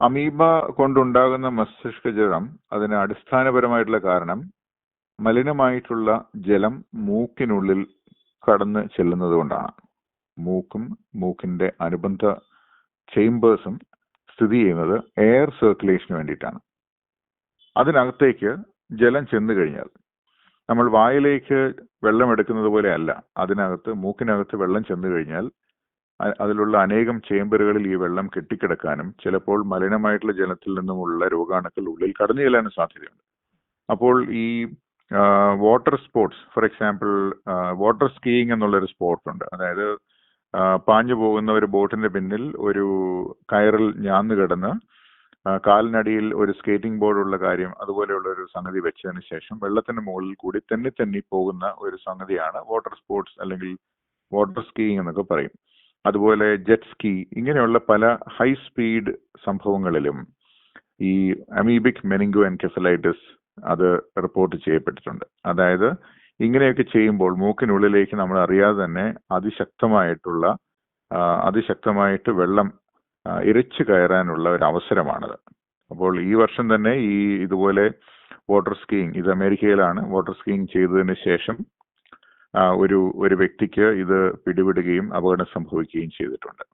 Amoeba കൊണ്ടുണ്ടാകുന്ന മസ്തിഷ്ക ജ്വരം അതിന് അടിസ്ഥാനപരമായിട്ടുള്ള കാരണം മലിനമായിട്ടുള്ള ജലം മൂക്കിനുള്ളിൽ കടന്ന് ചെല്ലുന്നത് കൊണ്ടാണ്. മൂക്കും മൂക്കിന്റെ അനുബന്ധ ചേംബേഴ്സും സ്ഥിതി ചെയ്യുന്നത് എയർ സർക്കുലേഷന് വേണ്ടിയിട്ടാണ്. അതിനകത്തേക്ക് ജലം ചെന്ന് കഴിഞ്ഞാൽ നമ്മൾ വായിലേക്ക് വെള്ളം എടുക്കുന്നത് പോലെ അല്ല അതിനകത്ത് മൂക്കിനകത്ത് വെള്ളം ചെന്ന് കഴിഞ്ഞാൽ അതിലുള്ള അനേകം ചേമ്പറുകളിൽ ഈ വെള്ളം കെട്ടിക്കിടക്കാനും ചിലപ്പോൾ മലിനമായിട്ടുള്ള ജലത്തിൽ നിന്നുമുള്ള രോഗാണുക്കൾ ഉള്ളിൽ കടന്നു ചെല്ലാനും സാധ്യതയുണ്ട്. അപ്പോൾ ഈ water sports for example water skiing എന്നുള്ളൊരു സ്പോർട്ട് ഉണ്ട്. അതായത് പാഞ്ഞു പോകുന്ന ഒരു ബോട്ടിന്റെ പിന്നിൽ ഒരു കയറിൽ ഞാന്നു കിടന്ന് കാലിനടിയിൽ ഒരു സ്കേറ്റിംഗ് ബോർഡ് ഉള്ള കാര്യം അതുപോലെയുള്ള ഒരു സംഗതി വെച്ചതിന് ശേഷം വെള്ളത്തിന്റെ മുകളിൽ കൂടി തെന്നി തെന്നി പോകുന്ന ഒരു സംഗതിയാണ് വാട്ടർ സ്പോർട്സ് അല്ലെങ്കിൽ വാട്ടർ സ്കീയിങ് എന്നൊക്കെ പറയും. അതുപോലെ ജെറ്റ് സ്കീ ഇങ്ങനെയുള്ള പല ഹൈ സ്പീഡ് സംഭവങ്ങളിലും ഈ അമീബിക് മെനിങ്കോ എൻകെഫലൈറ്റിസ് അത് റിപ്പോർട്ട് ചെയ്യപ്പെട്ടിട്ടുണ്ട്. അതായത് ഇങ്ങനെയൊക്കെ ചെയ്യുമ്പോൾ മൂക്കിനുള്ളിലേക്ക് നമ്മൾ അറിയാതെ തന്നെ അതിശക്തമായിട്ടുള്ള അതിശക്തമായിട്ട് വെള്ളം ഇരച്ചു കയറാനുള്ള ഒരു അവസരമാണത്. അപ്പോൾ ഈ വർഷം തന്നെ ഈ ഇതുപോലെ വാട്ടർ സ്കീയിങ് ഇത് അമേരിക്കയിലാണ് വാട്ടർ സ്കീയിങ് ചെയ്തതിന് ശേഷം ഒരു ഒരു വ്യക്തിക്ക് ഇത് പിടിപെടുകയും അപകടം സംഭവിക്കുകയും ചെയ്തിട്ടുണ്ട്.